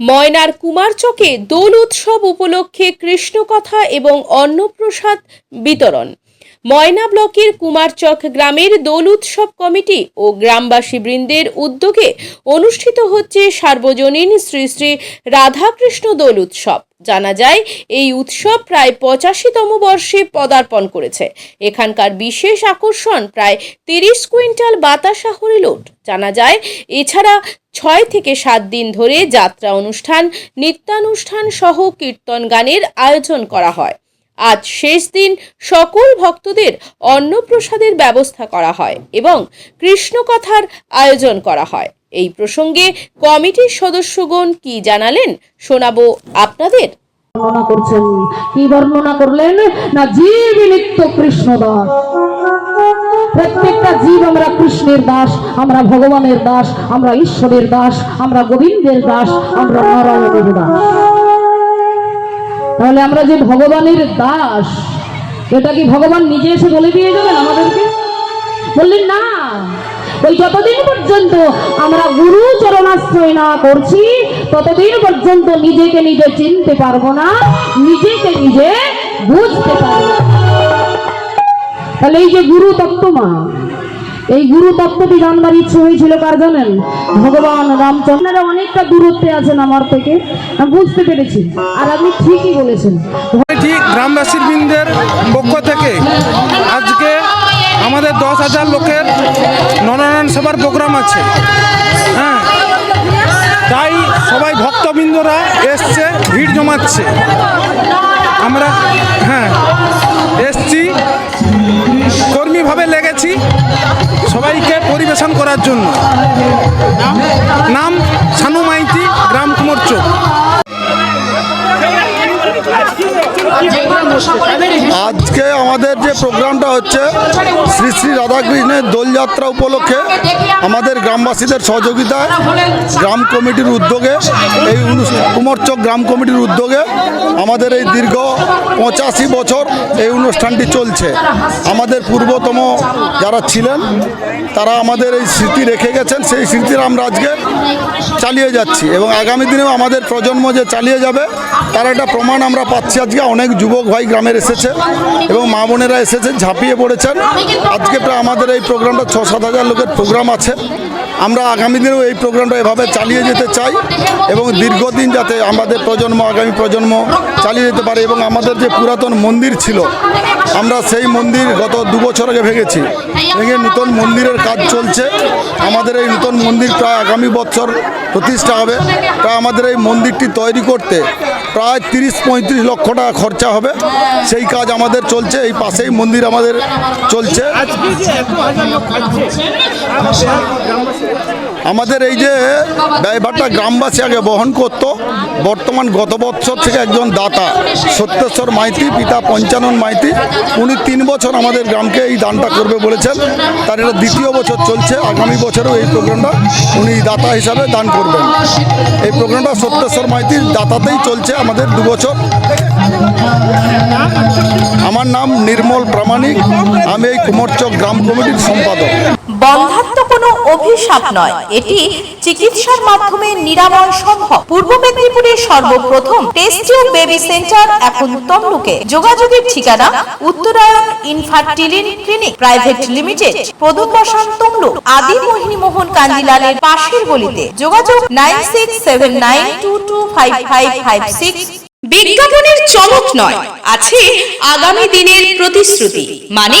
ময়নার কুমারচকে দোল উৎসব উপলক্ষে কৃষ্ণকথা এবং অন্নপ্রসাদ বিতরণ। ময়না ব্লকের কুমারচক গ্রামের দোল উৎসব কমিটি ও গ্রামবাসী বৃন্দের উদ্যোগে অনুষ্ঠিত হচ্ছে সার্বজনীন শ্রী শ্রী রাধাকৃষ্ণ দোল উৎসব। জানা যায়, এই উৎসব প্রায় পঁচাশিতম বর্ষে পদার্পণ করেছে। এখানকার বিশেষ আকর্ষণ প্রায় তিরিশ কুইন্টাল বাতাসা হরিলুট জানা যায়, এছাড়া ছয় থেকে সাত দিন ধরে যাত্রা অনুষ্ঠান, নৃত্যানুষ্ঠান সহ কীর্তন গানের আয়োজন করা হয়। আজ শেষ দিন সকল ভক্তদের অন্নপ্রসাদের ব্যবস্থা করা হয় এবং কৃষ্ণকথার আয়োজন করা হয়। এই প্রসঙ্গে কমিটির সদস্যগণ কি জানালেন শোনাবো আপনাদের। বর্ণনা করছেন, কি বর্ণনা করলেন? না জীব নিত্য কৃষ্ণ দাস। প্রত্যেকটা জীব আমরা কৃষ্ণের দাস, আমরা ভগবানের দাস, আমরা ঈশ্বরের দাস, আমরা গোবিন্দের দাস, আমরা নারায়ণের দাস। তাহলে আমরা যে ভগবানের দাস, এটা কি ভগবান নিজে এসে বলে দিয়ে যাবেন আমাদেরকে? বললেন, না, ওই যতদিন পর্যন্ত আমরা গুরু চরণাশ্রয় না করছি, ততদিন পর্যন্ত নিজেকে নিজে চিনতে পারব না, নিজেকে নিজে বুঝতে পারব তাহলে এই যে গুরু তত্ত্ব মা এই গুরু তত্ত্বটি জানবার ইচ্ছে হয়েছিল কার জানেন? ভগবান রামচন্দ্রের অনেকটা দূরত্বে আছেন আমার থেকে। বুঝতে পেরেছি। আর আপনি ঠিকই বলেছেন। কমিটি গ্রামবাসীর বৃন্দের পক্ষ থেকে আজকে আমাদের দশ হাজার লোকের নরনারায়ণ সেবার প্রোগ্রাম আছে। হ্যাঁ তাই সবাই ভক্তবৃন্দরা এসছে, ভিড় জমাচ্ছে। আমরা হ্যাঁ এসছি। কর্মীভাবে লেগেছি? সবাইকে পরিবেশন করার জন্য। নাম? আজকে আমাদের যে প্রোগ্রামটা হচ্ছে, শ্রী শ্রী রাধাকৃষ্ণের দোলযাত্রা উপলক্ষে আমাদের গ্রামবাসীদের সহযোগিতায় গ্রাম কমিটির উদ্যোগে, এই কুমোরচক গ্রাম কমিটির উদ্যোগে আমাদের এই দীর্ঘ পঁচাশি বছর এই অনুষ্ঠানটি চলছে। আমাদের পূর্বতম যারা ছিলেন, তারা আমাদের এই স্মৃতি রেখে গেছেন। সেই স্মৃতির আমরা আজকে চালিয়ে যাচ্ছি এবং আগামী দিনেও আমাদের প্রজন্ম যে চালিয়ে যাবে, তার একটা প্রমাণ আমরা পাচ্ছি। আজকে অনেক যুবক ভাই গ্রামের এসেছে এবং মা বোনেরা এসেছে ঝাঁপিয়ে পড়েছেন। আজকে প্রায় আমাদের এই প্রোগ্রামটা ছ সাত হাজার লোকের প্রোগ্রাম আছে। আমরা আগামী দিনেও এই প্রোগ্রামটা এভাবে চালিয়ে যেতে চাই এবং দীর্ঘদিন যাতে আমাদের প্রজন্ম, আগামী প্রজন্ম চালিয়ে যেতে পারে এবং আমাদের যে পুরাতন মন্দির ছিল, আমরা সেই মন্দির গত দু বছর আগে ভেঙেছি। ভেঙে নতুন মন্দিরের কাজ চলছে। আমাদের এই নূতন মন্দির প্রায় আগামী বছর প্রতিষ্ঠা হবে। প্রায় আমাদের এই মন্দিরটি তৈরি করতে প্রায় তিরিশ পঁয়ত্রিশ লক্ষ টাকা খরচা হবে। সেই কাজ আমাদের চলছে, এই পাশেই মন্দির আমাদের চলছে। আমাদের এই যে ব্যয়ভারটা গ্রামবাসী আগে বহন করত, বর্তমান গত বছর থেকে একজন দাতা, সত্যেশ্বর মাইতি, পিতা পঞ্চানন মাইতি। উনি তিন বছর আমাদের গ্রামকে এই দানটা করবে বলেছেন। তার এটা দ্বিতীয় বছর চলছে, আগামী বছরও এই প্রোগ্রামটা উনি দাতা হিসাবে দান করবেন। এই প্রোগ্রামটা সত্যেশ্বর মাইতির দাতাতেই চলছে। আমাদের দু বছর। আমার নাম নির্মল প্রামাণিক। আমি এই কুমোরচক গ্রাম কমিটির সম্পাদক। বন্ধাত্ম কোনো অভিশাপ নয়। এটি চিকিৎসার মাধ্যমে নিরাময় সম্ভব। পূর্ব সর্বপ্রথম টেস্ট টিউব বেবি সেন্টার এখন তমলুকে। যোগাযোগের ঠিকানা Uttarayan infertility clinic private limited প্রদূপ বসান তমলুক, আদি মোহিনী মোহন কান্দিলালের পাশের গলিতে। যোগাযোগ nine six seven nine two two five five five six. বিজ্ঞাপনের চমক নয়, আছে আগামী দিনের প্রতিশ্রুতি। মানে